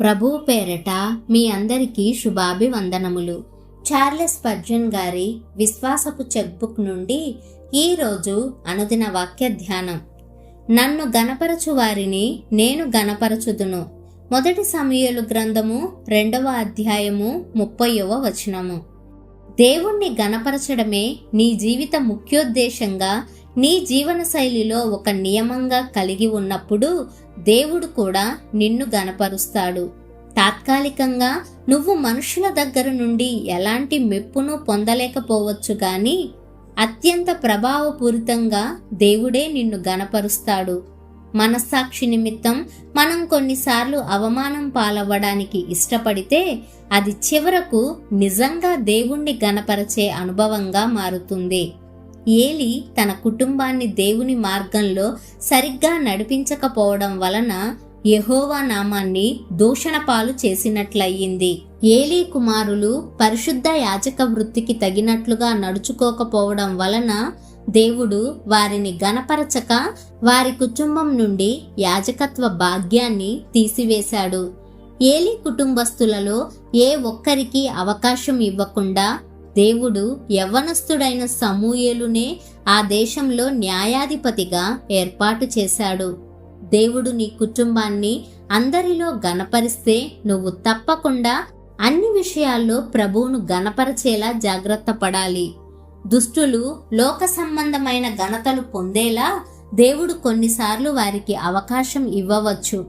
ప్రభు పేరట మీ అందరికీ శుభాభివందనములు. చార్లెస్ పర్జన్ గారి విశ్వాసపు చెక్బుక్ నుండి ఈరోజు అనుదిన వాక్య ధ్యానం. నన్ను గనపరచు వారిని నేను గనపరచుదును మొదటి సమయలు గ్రంథము రెండవ అధ్యాయము ముప్పైవ వచనము. దేవుణ్ణి గనపరచడమే నీ జీవిత ముఖ్యోద్దేశంగా నీ జీవన శైలిలో ఒక నియమంగా కలిగి ఉన్నప్పుడు దేవుడు కూడా నిన్ను గనపరుస్తాడు తాత్కాలికంగా నువ్వు మనుషుల దగ్గర నుండి ఎలాంటి మెప్పును పొందలేకపోవచ్చు గాని అత్యంత ప్రభావపూరితంగా దేవుడే నిన్ను గనపరుస్తాడు మనస్సాక్షి నిమిత్తం మనం కొన్నిసార్లు అవమానం పాలవ్వడానికి ఇష్టపడితే అది చివరకు నిజంగా దేవుణ్ణి గనపరచే అనుభవంగా మారుతుంది. ఏలి తన కుటుంబాన్ని దేవుని మార్గంలో సరిగ్గా నడిపించకపోవడం వలన యహోవా నామాన్ని దూషణ పాలు చేసినట్లయింది. ఏలీ కుమారులు పరిశుద్ధ యాజక వృత్తికి తగినట్లుగా నడుచుకోకపోవడం వలన దేవుడు వారిని గనపరచక వారి కుటుంబం నుండి యాజకత్వ భాగ్యాన్ని తీసివేశాడు. ఏలి కుటుంబస్తులలో ఏ ఒక్కరికి అవకాశం ఇవ్వకుండా దేవుడు యవ్వనస్తుడైన సమూయేలునే ఆ దేశంలో న్యాయాధిపతిగా ఏర్పాటు చేశాడు. దేవుడు నీ కుటుంబాన్ని అందరిలో గనపరిస్తే నువ్వు తప్పకుండా అన్ని విషయాల్లో ప్రభువును గనపరిచేలా జాగ్రత్త పడాలి. దుష్టులు లోక సంబంధమైన ఘనతలు పొందేలా దేవుడు కొన్నిసార్లు వారికి అవకాశం ఇవ్వవచ్చు.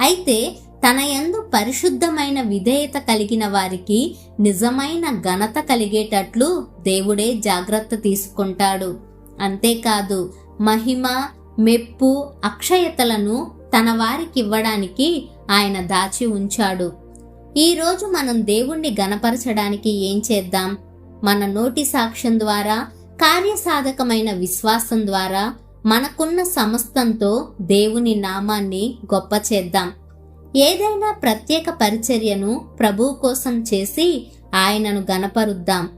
అయితే తన యందు పరిశుద్ధమైన విధేయత కలిగిన వారికి నిజమైన ఘనత కలిగేటట్లు దేవుడే జాగ్రత్త తీసుకుంటాడు. అంతేకాదు మహిమ మెప్పు అక్షయతలను తన వారికి ఇవ్వడానికి ఆయన దాచి ఉంచాడు. ఈరోజు మనం దేవుణ్ణి గనపరచడానికి ఏం చేద్దాం? మన నోటి సాక్ష్యం ద్వారా కార్యసాధకమైన విశ్వాసం ద్వారా మనకున్న సమస్తంతో దేవుని నామాన్ని గొప్ప చేద్దాం ఏదైనా ప్రత్యేక పరిచర్యను ప్రభువు కోసం చేసి ఆయనను గనపరుద్దాం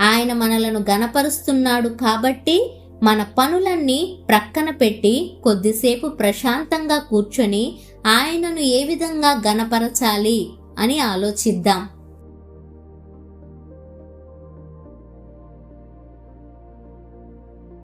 ఆయన మనలను గనపరుస్తున్నాడు కాబట్టి మన పనులన్నీ ప్రక్కన పెట్టి కొద్దిసేపు ప్రశాంతంగా కూర్చొని ఆయనను ఏ విధంగా గనపరచాలి అని ఆలోచిద్దాం.